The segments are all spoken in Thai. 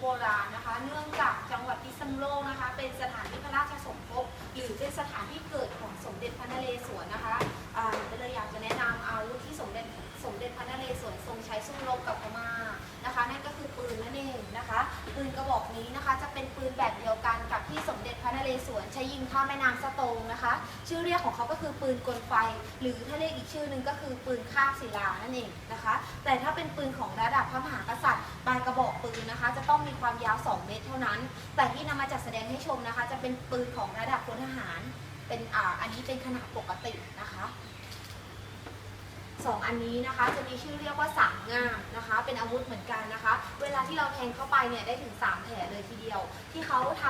โบราณนะคะ เนื่องจากจังหวัดพิษณุโลกนะคะ เป็นสถานที่พระราชสมภพหรือเป็นสถานที่เกิดของสมเด็จพระนเรศวรนะคะ นี้นะคะ จะเป็นปืนแบบเดียวกันกับที่สมเด็จพระนเรศวรใช้ยิงข้ามแม่น้ำสะโตงนะคะ ชื่อเรียกของเขาก็คือปืนกลไฟ หรือถ้าเรียกอีกชื่อหนึ่งก็คือปืนคาบศิลานั่นเองนะคะ แต่ถ้าเป็นปืนของระดับพระมหากษัตริย์ปลายกระบอกปืนนะคะ จะต้องมีความยาว 2 เมตรเท่านั้น แต่ที่นำมาจัดแสดงให้ชมนะคะ จะเป็นปืนของระดับพลทหาร เป็นอ่าอันนี้เป็นขนาดปกตินะคะ สองอันนี้นะคะ จะมีชื่อเรียกว่าสามงามนะคะ เป็นอาวุธเหมือนกันนะคะ เวลาที่เราแทงเข้าไปเนี่ยได้ถึง 3 แผลเลยทีเดียว ที่เขาท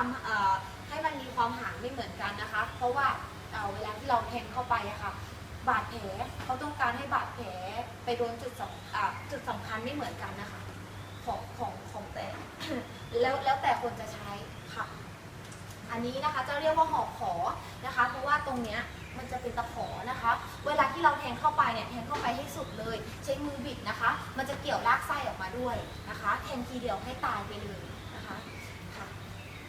ำให้มันมีความห่างไม่เหมือนกันนะคะ เพราะว่าเเวลาที่เราแทงเข้าไปอะค่ะบาดแผลเขาต้องการให้บาดแผลไปโดนจุดสำอ่าจุดสำคัญไม่เหมือนกันนะคะของของของแต่แล้วแล้วแต่คนจะใช้ค่ะ อันนี้นะคะจะเรียกว่าหอกขอนะคะ เพราะว่าตรงเนี้ยมันจะเป็นตะขอนะคะ เวลาที่เราแทงเข้า ให้สุดเลยใช้มือบิดนะคะ มันจะเกี่ยวลากไส้ออกมาด้วยนะคะแทงทีเดียวให้ตายไปเลยนะคะค่ะ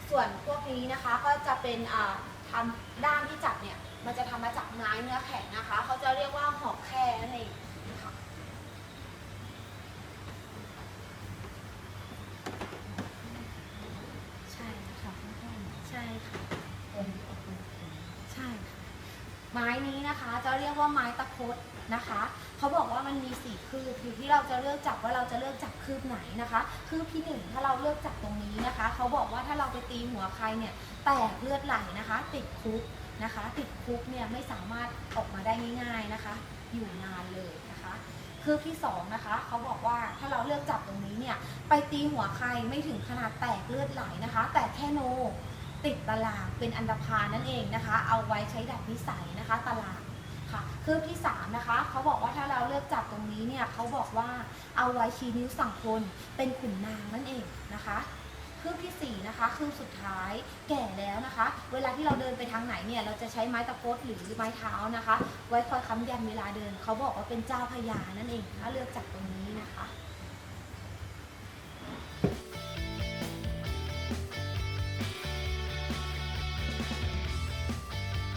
ส่วนพวกนี้นะคะก็จะเป็นอ่าทำด้ามที่จับเนี่ยมันจะทำมาจากไม้เนื้อแข็งนะคะเขาจะเรียกว่าหอกแค่นั่นเองค่ะใช่ค่ะใช่ค่ะใช่ค่ะ ไม้นี้นะคะจะเรียกว่าไม้ตะพดนะคะเขาบอกว่ามันมีสี่คืบอยู่ที่เราจะเลือกจับว่าเราจะเลือกจับคืบไหนนะคะคืบที่หนึ่งถ้าเราเลือกจับตรงนี้นะคะเขาบอกว่าถ้าเราไปตีหัวใครเนี่ยแตกเลือดไหลนะคะ ติดคุกนะคะ ติดคุกเนี่ยไม่สามารถออกมาได้ง่ายๆนะคะ อยู่นานเลยนะคะคืบที่สองนะคะเขาบอกว่าถ้าเราเลือกจับตรงนี้เนี่ยไปตีหัวใครไม่ถึงขนาดแตกเลือดไหลนะคะ แต่แค่โน ติดตารางเป็นอันดพาลนั่นเองนะคะ เอาไว้ใช้ดัดนิสัยนะคะตารางค่ะคืบที่สามนะคะเขาบอกว่าถ้าเราเลือกจับตรงนี้เนี่ยเขาบอกว่าเอาไว้ชี้นิ้วสั่งคนเป็นขุนนางนั่นเองนะคะคืบที่สี่นะคะคืบสุดท้ายแก่แล้วนะคะ เวลาที่เราเดินไปทางไหนเนี่ยเราจะใช้ไม้ตะพดหรือไม้เท้านะคะ ไว้คอยค้ำยันเวลาเดินเขาบอกว่าเป็นเจ้าพญานั่นเองถ้าเลือกจับตรงนี้นะคะ